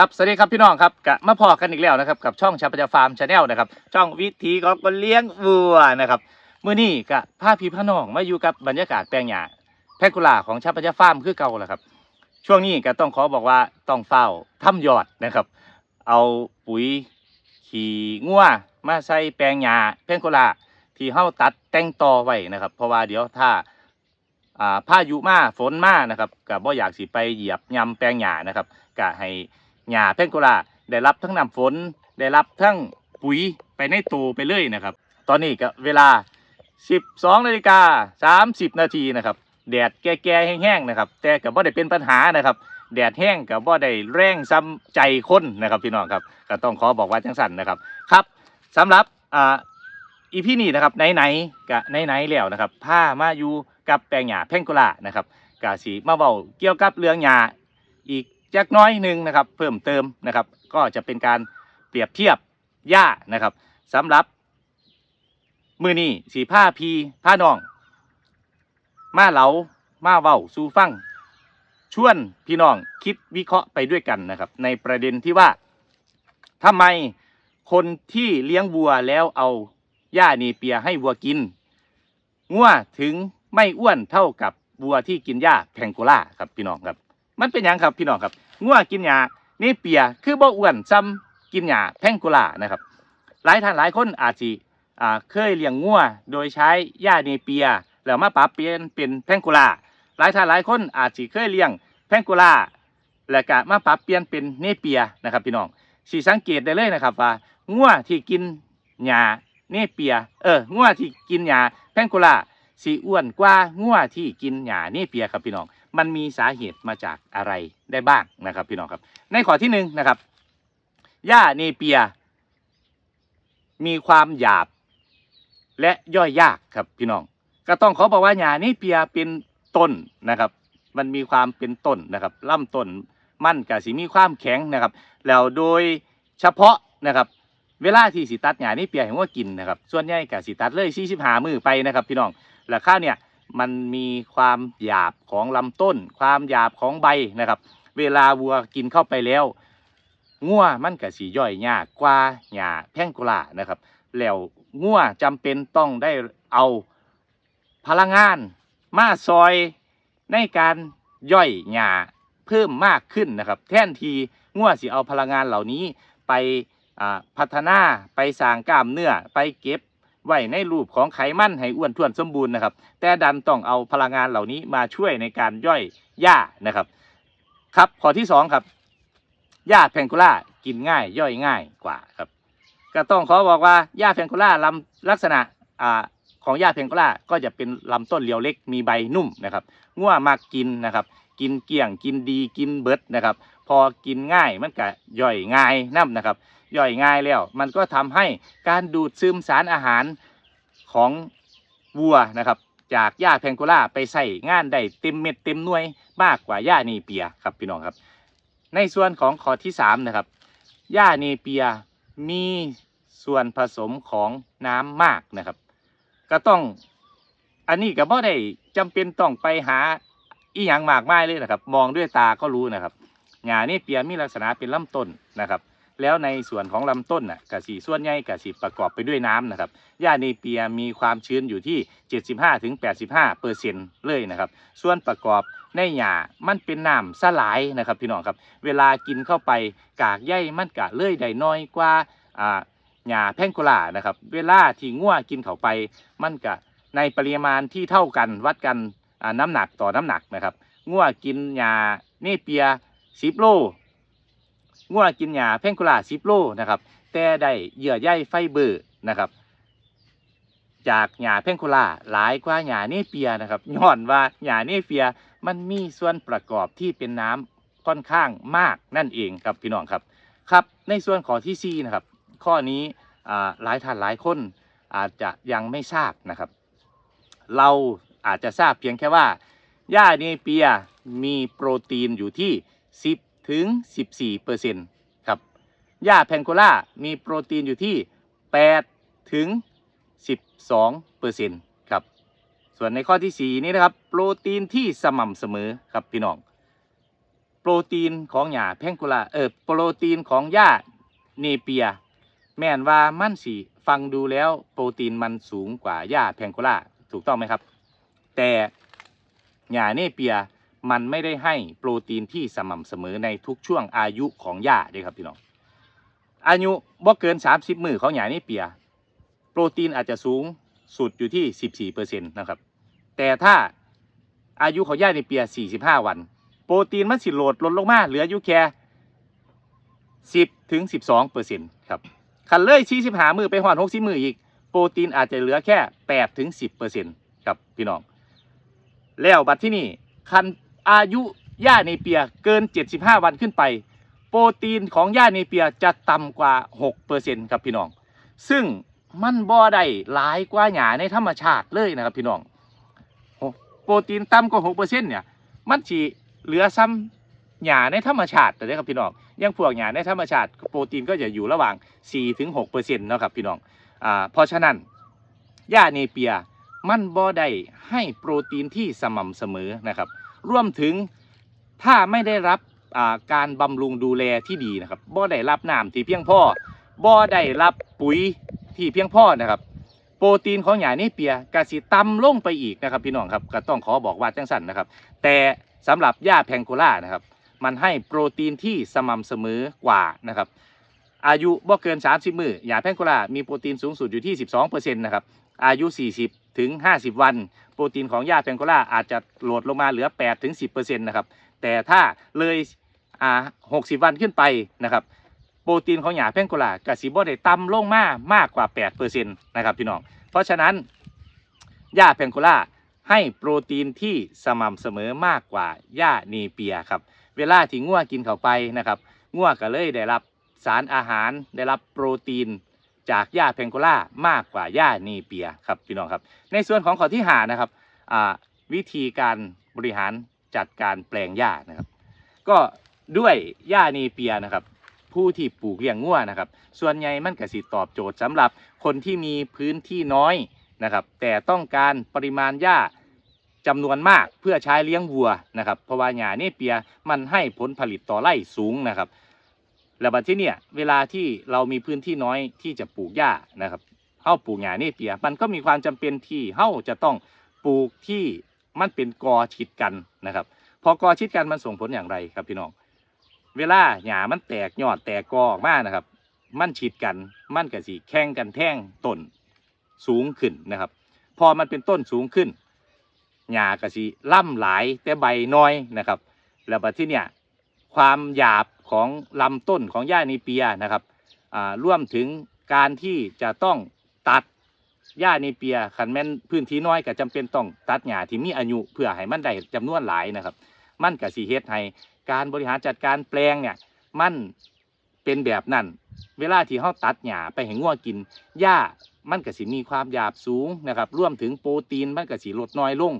ครับสวัสดีครับพี่น้องครับกะมาพอกันอีกแล้วนะครับกับช่องชาปจาฟาร์มชาแนลนะครับช่องวิธีของคนเลี้ยงวัวนะครับมื้อนี้กะพาพี่พี่น้องมาอยู่กับบรรยากาศแปลงหญ้าแพงกุลาของชาปจาฟาร์มคือเก่าแหละครับ ช่วงนี้ก็ต้องขอบอกว่าต้องเฝ้าทำยอดนะครับ เอาปุ๋ยขี่งัวมาใส่แปลงหญ้าแพงกุลาที่เฮาตัดแต่งต่อไว้นะครับ เพราะว่าเดี๋ยวถ้าอ่าพายุมาฝนมานะครับก็บ่อยากสิไปเหยียบยำแปลงหญ้านะครับก็ให้ หญ้าแพงโกลาได้รับทั้งน้ำฝน ได้รับทั้งปุ๋ยไปในตูไปเลยนะครับ ตอนนี้ก็เวลา 12นาฬิกา30 นาทีนะครับ แดดแก่ๆแห้งๆนะครับ แต่ก็บ่ได้เป็นปัญหานะครับ แดดแห้งก็บ่ได้แรงซ้ำใจคนนะครับพี่น้องครับ ก็ต้องขอบอกว่าจังสั่นนะครับ ครับสำหรับอ่าอีพีนี้นะครับไหนๆกะไหนๆแล้วนะครับพามาอยู่กับแปลงหญ้าแพงโกลานะครับกะสีมาเบาเกี่ยวกับเรื่องหญ้าอีก จักน้อยหนึ่งนะครับ เพิ่มเติมนะครับ ก็จะเป็นการเปรียบเทียบหญ้านะครับสำหรับ มือนี้สีผ้าพีผ้าน้อง มาเหลามาเว้าสู่ฟังชวนพี่น้องคิดวิเคราะห์ไปด้วยกันนะครับ ในประเด็นที่ว่าทำไมคนที่เลี้ยงวัวแล้วเอาหญ้าเนเปียให้วัวกินงัวถึงไม่อ้วนเท่ากับวัวที่กินหญ้าแพงโกล่าครับพี่น้องครับ มันเป็นหยังครับพี่น้องครับงัวกินหญ้าเนเปียคือบ่อ้วนซ้ำกินหญ้าแพงโกล่านะครับ หลายท่านหลายคนอาจสิอ่าเคยเลี้ยงงัวโดยใช้หญ้าเนเปียแล้วมาปรับเปลี่ยนเป็นแพงโกล่าหลายท่านหลายคนอาจสิเคยเลี้ยงแพงโกล่าแล้วก็มาปรับเปลี่ยนเป็นเนเปียนะครับ พี่น้องสิสังเกตได้เลยนะครับว่างัวที่กินหญ้าเนเปีย เอองัวที่กินหญ้าแพงโกล่าสีอ้วนกว่างัวที่กินหญ้าเนเปียครับพี่น้อง มันมีสาเหตุมาจากอะไรได้บ้างนะครับ พี่น้องครับ ในข้อที่หนึ่งนะครับหญ้าเนเปีย มีความหยาบและย่อยยากครับพี่น้อง ก็ต้องขอบอกว่าหญ้าเนเปียเป็นต้นนะครับ มันมีความเป็นต้นนะครับลำต้นมั่นกสิมีความแข็งนะครับ แล้วโดยเฉพาะนะครับ เวลาที่สิตัดหญ้าเนเปียให้ว่ากินนะครับ ส่วนใหญ่กสิตัดเลย45มือไปนะครับ พี่น้องแล้วข้าวเนี่ย มันมีความหยาบของลำต้น ความหยาบของใบนะครับ เวลาวัวกินเข้าไปแล้วงัวมันก็สีย่อยยากกว่าหญ้าแพงโกลานะครับ แล้วงัวจำเป็นต้องได้เอาพลังงานมาซอยในการย่อยหญ้าเพิ่มมากขึ้นนะครับ แทนทีงัวสิเอาพลังงานเหล่านี้ไปอ่าพัฒนาไปสร้างกล้ามเนื้อไปเก็บ ไว้ในรูปของไขมันให้อ้วนท้วนสมบูรณ์นะครับ แต่ดันต้องเอาพลังงานเหล่านี้มาช่วยในการย่อยหญ้านะครับ ครับข้อที่สองครับหญ้าแพงโกล่ากินง่ายย่อยง่ายกว่าครับ ก็ต้องขอบอกว่าหญ้าแพงโกล่าลำลักษณะอ่าของหญ้าแพงโกล่าก็จะเป็นลำต้นเรียวเล็กมีใบนุ่มนะครับง่วมากกินนะครับ กินเกลี้ยงกินดีกินเบิดนะครับ พอกินง่ายมันก็ย่อยง่ายน้ำนะครับ ย่อยง่ายแล้ว มันก็ทำให้การดูดซึมสารอาหารของวัวนะครับจากหญ้าแพงโกล่าไปใส่งานได้เต็มเม็ดเต็มหน่วยมากกว่าหญ้าเนเปียครับพี่น้องครับ ในส่วนของข้อที่สามนะครับหญ้าเนเปียมีส่วนผสมของน้ำมากนะครับ ก็ต้องอันนี้ก็บ่ได้จำเป็นต้องไปหาอีหยังมากมายเลยนะครับ มองด้วยตาก็รู้นะครับหญ้าเนเปียมีลักษณะเป็นลำต้นนะครับ แล้วในส่วนของลำต้นน่ะกะสีส่วนใหญ่กะสีประกอบไปด้วยน้ำนะครับหญ้าเนเปียมีความชื้นอยู่ที่ 75ถึง85เปอร์เซ็นต์เลยนะครับ ส่วนประกอบในหญ้ามันเป็นน้ำสลายนะครับพี่น้องครับ เวลากินเข้าไปกากใยมันกะเลยได้น้อยกว่าอ่าหญ้าแพงโกลานะครับ เวลาที่งัวกินเข้าไปมันกะในปริมาณที่เท่ากันวัดกันน้ำหนักต่อน้ำหนักนะครับงัวกินหญ้าเนเปีย10โล งัวกินหญ้าแพงโกลา10โลนะครับแต่ได้เยื่อใยไฟเบอร์นะครับจากหญ้าแพงโกลาหลายกว่าหญ้าเนเปียนะครับย้อนว่าหญ้าเนเปียมันมีส่วนประกอบที่เป็นน้ำค่อนข้างมากนั่นเองครับพี่น้องครับครับ ในส่วนข้อที่สี่นะครับข้อนี้อ่าหลายท่านหลายคนอาจจะยังไม่ทราบนะครับ เราอาจจะทราบเพียงแค่ว่าหญ้าเนเปียมีโปรตีนอยู่ที่10 ถึง 14เปอร์เซ็นต์ครับ หญ้าแพงโกล่ามีโปรตีนอยู่ที่ 8 ถึง 12เปอร์เซ็นต์ครับ ส่วนในข้อที่ 4 นี้นะครับ โปรตีนที่สม่ำเสมอครับพี่น้อง โปรตีนของหญ้าแพงโกลาเออโปรตีนของหญ้าเนเปีย แม่นว่ามันสิฟังดูแล้วโปรตีนมันสูงกว่าหญ้าแพงโกลาถูกต้องไหมครับ แต่หญ้าเนเปีย มันไม่ได้ให้โปรตีนที่สม่ำเสมอในทุกช่วงอายุของหญ้าเด้ครับพี่น้องอายุบ่เกิน 30 มือของหญ้าเนเปีย โปรตีนอาจจะสูงสุดอยู่ที่ 14%นะครับ แต่ถ้าอายุของหญ้าเนเปีย 45 วัน โปรตีนมันสิโหลดลดลงมาเหลืออยู่แค่10ถึง12%ครับคันเลย45มือไปหอน60มืออีกโปรตีนอาจจะเหลือแค่8ถึง10%ครับพี่น้อง แล้วบัดที่นี่คัน อายุหญ้าเนเปียเกิน 75 วันขึ้นไป โปรตีนของหญ้าเนเปียจะต่ำกว่า 6%ครับพี่น้อง ซึ่งมันบ่ได้หลายกว่าหญ้าในธรรมชาติเลยนะครับพี่น้องโอ้โปรตีนต่ำกว่า 6%เนี่ยมันสิเหลือซ้ำหญ้าในธรรมชาติแต่เด้อครับพี่น้องยังพวกหญ้าในธรรมชาติ โปรตีนก็จะอยู่ระหว่าง 4-6%เนาะครับพี่น้องอ่าเพราะฉะนั้นหญ้าเนเปียมันบ่ได้ให้โปรตีนที่สม่ำเสมอนะครับ รวมถึงถ้าไม่ได้รับการบำรุงดูแลที่ดีนะครับบ่ได้รับน้ำที่เพียงพอบ่ได้รับปุ๋ยที่เพียงพอนะครับ โปรตีนของหญ้าเนเปียกระสิต่ำลงไปอีกนะครับ พี่น้องครับก็ต้องขอบอกว่าจังสันนะครับ แต่สำหรับหญ้าแพงโกล่านะครับ มันให้โปรตีนที่สม่ำเสมอกว่านะครับอายุบ่เกิน 30 มือหญ้าแพงโกล่ามีโปรตีนสูงสุดอยู่ที่ 12%นะครับอายุ 40 ถึง 50 วัน โปรตีนของหญ้าแพงโกล่าอาจจะโหลดลงมาเหลือ8ถึง10%นะครับแต่ถ้าเลยอ่า60 วันขึ้นไปนะครับโปรตีนของหญ้าแพงโกล่ากสิบ่ได้ต่ำลงมามากกว่า8%นะครับพี่น้องเพราะฉะนั้นหญ้าแพงโกล่าให้โปรตีนที่สม่ำเสมอมากกว่าหญ้าเนเปียครับเวลาที่งัวกินเข้าไปนะครับงัวก็เลยได้รับสารอาหารได้รับโปรตีน จากหญ้าแพงโกล่ามากกว่าหญ้าเนเปียครับพี่น้องครับ ในส่วนของข้อที่หานะครับวิธีการบริหารจัดการแปลงหญ้านะครับ ก็ด้วยหญ้าเนเปียนะครับ ผู้ที่ปลูกเลี้ยงงัวนะครับ ส่วนใหญ่มันก็สิตอบโจทย์สำหรับคนที่มีพื้นที่น้อยนะครับ แต่ต้องการปริมาณหญ้าจำนวนมากเพื่อใช้เลี้ยงวัวนะครับ เพราะว่าหญ้าเนเปียมันให้ผลผลิตต่อไร่สูงนะครับ แล้วบัดที่เนี่ยเวลาที่เรามีพื้นที่น้อยที่จะปลูกหญ้านะครับเฮ้าปลูกหญ้าเนเปียมันก็มีความจำเป็นที่เฮ้าจะต้องปลูกที่มันเป็นกอชิดกันนะครับ พอกอชิดกันมันส่งผลอย่างไรครับพี่น้อง เวลาหญ้ามันแตกยอดแตกกอออกมานะครับ มันชิดกันมันก็สิแข่งกันแท่งต้นสูงขึ้นนะครับ พอมันเป็นต้นสูงขึ้นหญ้าก็สิล่ำหลายแต่ใบน้อยนะครับ แล้วบัดที่เนี่ยความหยาบ ของลำต้นของหญ้านีเปียนะครับร่วมถึงการที่จะต้องตัดหญ้านีเปียขันแม่นพื้นที่น้อยก็จำเป็นต้องตัดหญ้าที่มีอายุเพื่อให้มันได้จำนวนหลายนะครับ มันก็สิเฮ็ดให้การบริหารจัดการแปลงเนี่ยมันเป็นแบบนั้น เวลาที่เขาตัดหญ้าไปให้งัวกินหญ้ามันก็สิมีความหยาบสูงนะครับร่วมถึงโปรตีนมันก็สิลดน้อยลง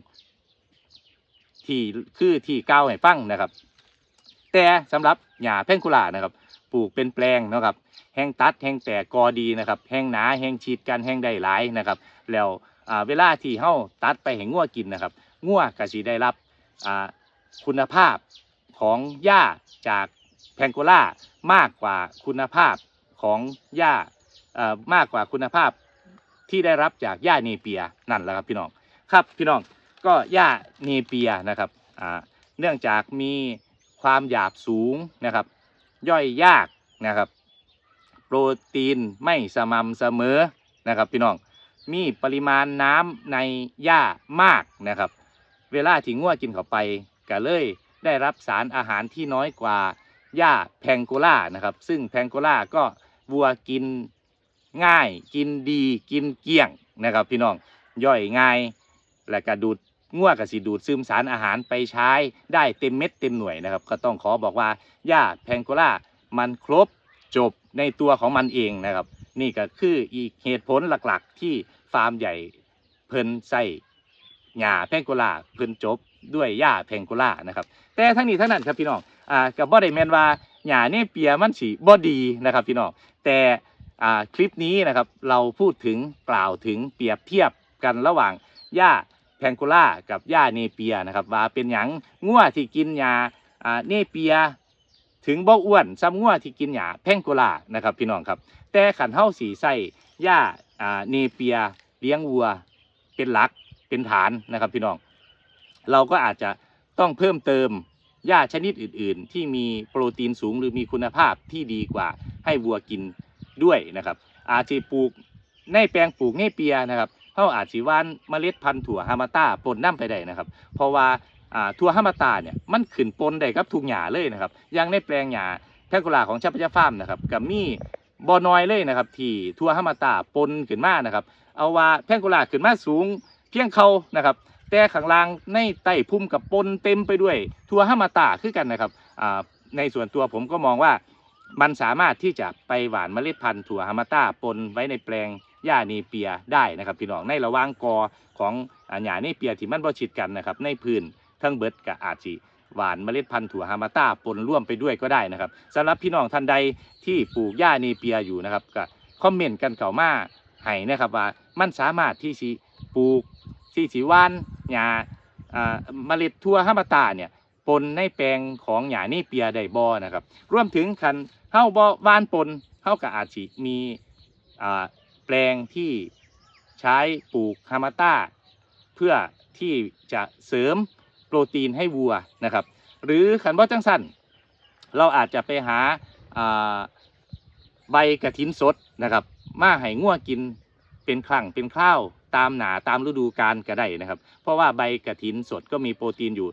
ที่คือที่ก้าวให้ฟังนะครับ แต่สำหรับหญ้าแพงกุลานะครับปลูกเป็นแปลงนะครับแห้งตัดแห้งแตกกอดีนะครับแห้งหนาแห้งฉีดกันแห้งได้หลายนะครับแล้วเวลาที่เฮาตัดไปให้งัวกินนะครับงัวก็สิได้รับคุณภาพของหญ้าจากแพงโกล่ามากกว่าคุณภาพของหญ้ามากกว่าคุณภาพที่ได้รับจากหญ้าเนเปียนั่นแหละครับพี่น้องครับพี่น้องก็หญ้าเนเปียนะครับเนื่องจากมี ความหยาบสูงนะครับ ย่อยยากนะครับ โปรตีนไม่สม่ำเสมอนะครับพี่น้องมีปริมาณน้ำในหญ้ามากนะครับ เวลาที่งัวกินเข้าไปก็เลยได้รับสารอาหารที่น้อยกว่าหญ้าแพงโกล่านะครับ ซึ่งแพงโกล่าก็วัวกินง่าย กินดี กินเกลี้ยงนะครับ พี่น้องย่อยง่าย และก็ดูด งัวก็สิดูดซึมสารอาหารไปใช้ได้เต็มเม็ดเต็มหน่วยนะครับ ก็ต้องขอบอกว่าหญ้าแพงโกล่ามันครบจบในตัวของมันเองนะครับ นี่ก็คืออีกเหตุผลหลักๆ ที่ฟาร์มใหญ่เพิ่นใส่หญ้าแพงโกล่าเพิ่นจบด้วยหญ้าแพงโกล่านะครับ แต่ทั้งนี้ทั้งนั้นครับพี่น้องอ่ากับบ่ได้แมนว่าหญ้าเนี่ยเปียมันสิบ่ดีนะครับพี่น้องแต่อ่าคลิปนี้นะครับเราพูดถึงกล่าวถึงเปรียบเทียบกันระหว่างหญ้า แพงโกล่ากับหญ้าเนเปียนะครับว่าเป็นหยังงัวที่กินหญ้าเนเปีย ถึงบ่อ้วนซ้ำงัวที่กินหญ้าแพงโกล่านะครับพี่น้องครับแต่ขันเฮาสีใส่หญ้าอ่าเนเปียเลี้ยงวัวเป็นหลักเป็นฐานนะครับพี่น้อง เราก็อาจจะต้องเพิ่มเติมหญ้าชนิดอื่น ๆ ที่มีโปรตีนสูงหรือมีคุณภาพที่ดีกว่าให้วัวกินด้วยนะครับ อาจจะปลูกในแปลงปลูกเนเปียนะครับ เขาอาจสิว่านเมล็ดพันธุ์ถั่วฮามาต้าปนน้ำไปได้นะครับ เพราะว่าอ่าถั่วฮามาต้าเนี่ยมันขึ้นปนได้กับทุกหญ้าเลยนะครับอย่างในแปลงหญ้าแพงกุลาของชัพยาฟาร์มนะครับกับมีบอน้อยเลยนะครับ ที่ถั่วฮามาตาปนขึ้นมานะครับ เอาว่าแพงกุลาขึ้นมาสูง เพียงเขานะครับ แต่ข้างล่างในใต้พุ่มกับปนเต็มไปด้วยถั่วฮามาตาคือกันนะครับในส่วนตัวผมก็มองว่ามันสามารถที่จะไปหวานเมล็ดพันธุ์ถั่วฮามาตาปนไว้ในแปลง หญ้าเนเปียได้นะครับพี่น้องในระหว่างกอของหญ้าเนเปียที่มันบ่ชิดกันนะครับในพื้นทั้งเบิดกับอาจิหวานเมล็ดพันธุ์ถั่วฮามาต้าปนร่วมไปด้วยก็ได้นะครับสำหรับพี่น้องท่านใดที่ปลูกหญ้าเนเปียอยู่นะครับก็คอมเมนต์กันเก่ามาให้นะครับว่ามันสามารถที่สิปลูกที่สิว่านหญ้าเมล็ดถั่วฮามาต้าเนี่ยปนในแปลงของหญ้านี่เปียได้บอนะครับรวมถึงคันเฮาบ่วานปนเฮาก็อาจสิมี แปลงที่ใช้ปลูกฮามาต้า เพื่อที่จะเสริมโปรตีนให้วัวนะครับ หรือขันบ่จังสั้นเราอาจจะไปหาาใบกระถินสดนะครับ มาให้งัวกินเป็นครั้งเป็นคราวตามหนาตามฤดูกาลก็ได้นะครับ เพราะว่าใบกระถินสดก็มีโปรตีนอยู่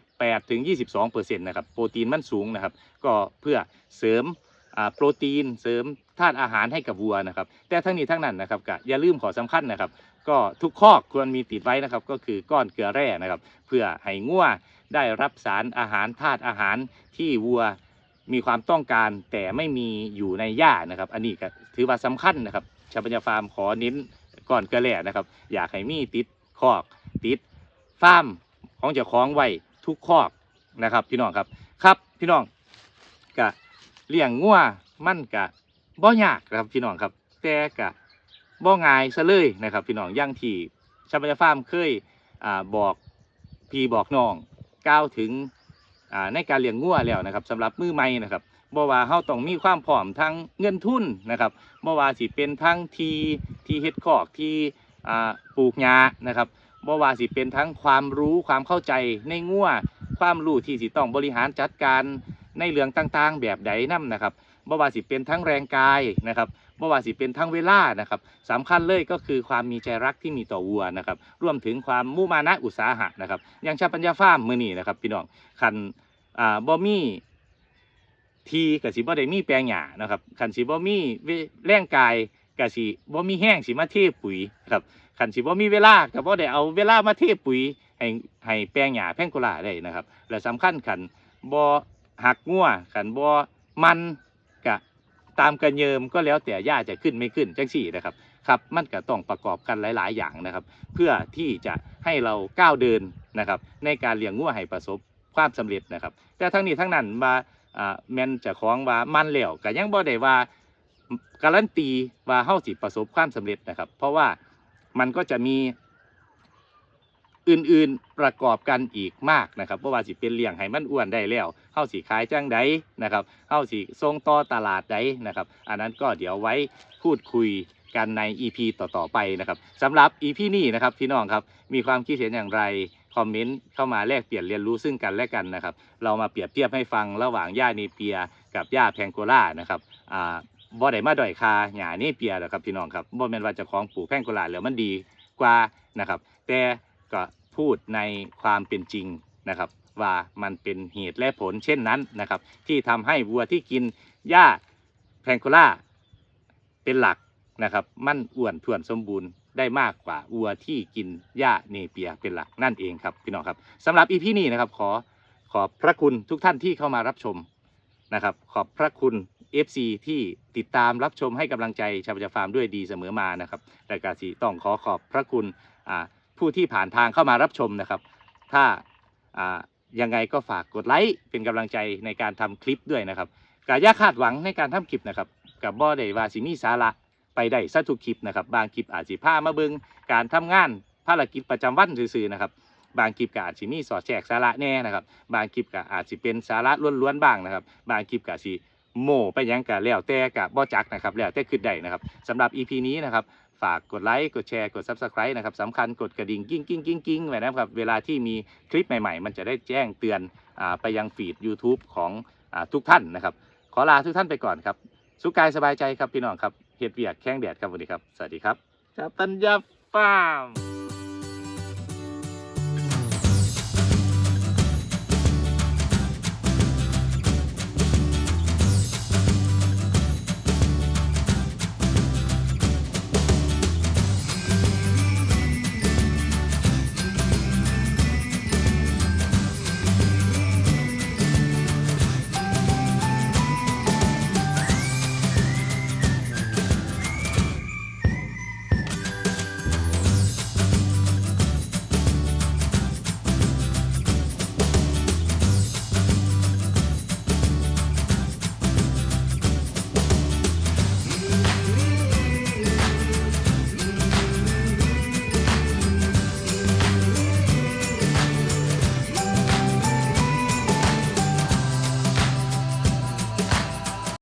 18ถึง22เปอร์เซ็นต์นะครับ โปรตีนมันสูงนะครับ ก็เพื่อเสริมโปรตีนเสริม ธาตุอาหารให้กับวัวนะครับ แต่ทั้งนี้ทั้งนั้นนะครับก็อย่าลืมขอสำคัญนะครับ ก็ทุกคอกควรมีติดไว้นะครับ ก็คือก้อนเกลือแร่นะครับ เพื่อให้งัวได้รับสารอาหารธาตุอาหารที่วัวมีความต้องการแต่ไม่มีอยู่ในหญ้านะครับ อันนี้ก็ถือว่าสำคัญนะครับชาวปัญญาฟาร์มขอเน้นก้อนเกลือแร่นะครับ อยากให้มีติดคอกติดฟาร์มของเจ้าของไว้ทุกคอกนะครับ พี่น้องครับครับพี่น้องกะเลี้ยงงัวมั่นกะ บ่ยากนะครับพี่น้องครับแต่กะบ่ง่ายซะเลยนะครับ พี่น้องย่างที่ชาวปัญญาฟาร์มเคยอ่าบอกพี่บอกน้องกล่าวถึงอ่าในการเลี้ยงงัวแล้วนะครับสำหรับมือใหม่นะครับบ่ว่าเฮาต้องมีความพร้อมทั้งเงินทุนนะครับบ่ว่าสิเป็นทั้งทีที่เฮ็ดคอกที่อ่าปลูกหญ้านะครับบ่ว่าสิเป็นทั้งความรู้ความเข้าใจในงัวความรู้ที่สิต้องบริหารจัดการในเรื่องต่างๆ แบบใดนํนะครับ บ่ว่าสิเป็นทั้งแรงกายนะครับบ่ว่าสิเป็นทั้งเวลานะครับสำคัญเลยก็คือความมีใจรักที่มีต่อวัวนะครับรวมถึงความมุมานะอุตสาหะนะครับอย่างชาปัญญาฟาร์มมือนี้นะครับพี่น้องคันอ่าบ่มีทีกับสิบ่ได้มีแปลงหญ้านะครับคันสิบ่มีเวแรงกายกับสิบ่มีแห้งสิมาเทปุ๋ยครับคันสิบ่มีเวลาก็บ่ได้เอาเวลามาเทปุ๋ยให้ให้แปลงหญ้าแพ่งโกลาได้นะครับ และสำคัญคันบ่หักงัวคันบ่มัน กะตามกระเยิมก็แล้วแต่หญ้าจะขึ้นไม่ขึ้นจังสี่นะครับครับมันก็ต้องประกอบกันหลาย ๆ อย่างนะครับ เพื่อที่จะให้เราก้าวเดินนะครับ ในการเลี้ยงงัวให้ประสบความสำเร็จนะครับ แต่ทั้งนี้ทั้งนั้นมาอ่าแม่นจะคล้องว่ามันแล้วก็ยังบ่ได้ว่าการันตีว่าเฮาสิประสบความสำเร็จนะครับ เพราะว่ามันก็จะมี อื่นๆประกอบกันอีกมากนะครับเพราะว่าสิเป็นเลี้ยงให้มันอ้วนได้แล้วเฮาสิขายจังใดนะครับเฮาสิส่งต่อตลาดใดนะครับ อันนั้นก็เดี๋ยวไว้พูดคุยกันใน EP ต่อๆไปนะครับสำหรับ EP นี้นะครับพี่น้องครับมีความคิดเห็นอย่างไรคอมเมนต์เข้ามาแลกเปลี่ยนเรียนรู้ซึ่งกันและกันนะครับ เรามาเปรียบเทียบให้ฟังระหว่างหญ้าเนเปียกับหญ้าแพงโกล่านะครับอ่าบ่ได้มาด้อยคาหญ้าเนเปียหรอกครับพี่น้องครับบ่แม่นว่าจะของปลูกแพงโกล่าแล้วมันดีกว่านะครับ แต่ก็ พูดในความเป็นจริงนะครับ ว่ามันเป็นเหตุและผลเช่นนั้นนะครับ ที่ทำให้วัวที่กินหญ้าแพงโกล่าเป็นหลักนะครับ มันอ้วนถ่วนสมบูรณ์ได้มากกว่าวัวที่กินหญ้าเนเปียเป็นหลักนั่นเองครับพี่น้องครับสำหรับอีพีนี้นะครับขอขอบพระคุณทุกท่านที่เข้ามารับชมนะครับ ขอบพระคุณ FC ที่ติดตามรับชมให้กำลังใจชาวประจาฟาร์มด้วยดีเสมอมานะครับรายการสีต้องขอขอบพระคุณอ่า ผู้ที่ผ่านทางเข้ามารับชมนะครับ ถ้าอ่ายังไงก็ฝากกดไลค์เป็นกำลังใจในการทำคลิปด้วยนะครับกายาคาดหวังในการทำคลิปนะครับกับบ่ได้ว่าสิมีสาระไปได้ซะทุกคลิปนะครับ บางคลิปอาจสิพามาเบิงการทำงานภารกิจประจำวันซื่อๆนะครับบางคลิปก็อาจสิมีสอดแทรกสาระแน่นะครับ บางคลิปก็อาจสิเป็นสาระล้วนๆบ้างนะครับ บางคลิปก็สิโม่ไปยังก็แล้วแต่ก็บ่จักนะครับแล้วแต่คือได้นะครับสำหรับ EP นี้นะครับ ฝากกดไลค์กดแชร์กด Subscribe นะครับสำคัญกดกระดิ่งกิ้งกิ้งกิ้งกิ้งไว้นะครับเวลาที่มีคลิปใหม่ๆ มันจะได้แจ้งเตือนอไปยังฟีด YouTube ของอทุกท่านนะครับ ขอลาทุกท่านไปก่อนครับ สุขกายสบายใจครับพี่น้องครับเฮ็ดเวียกแข้งแดดครับสวัสดีครับ สวัสดีครับจับตัญญาฟาร์ม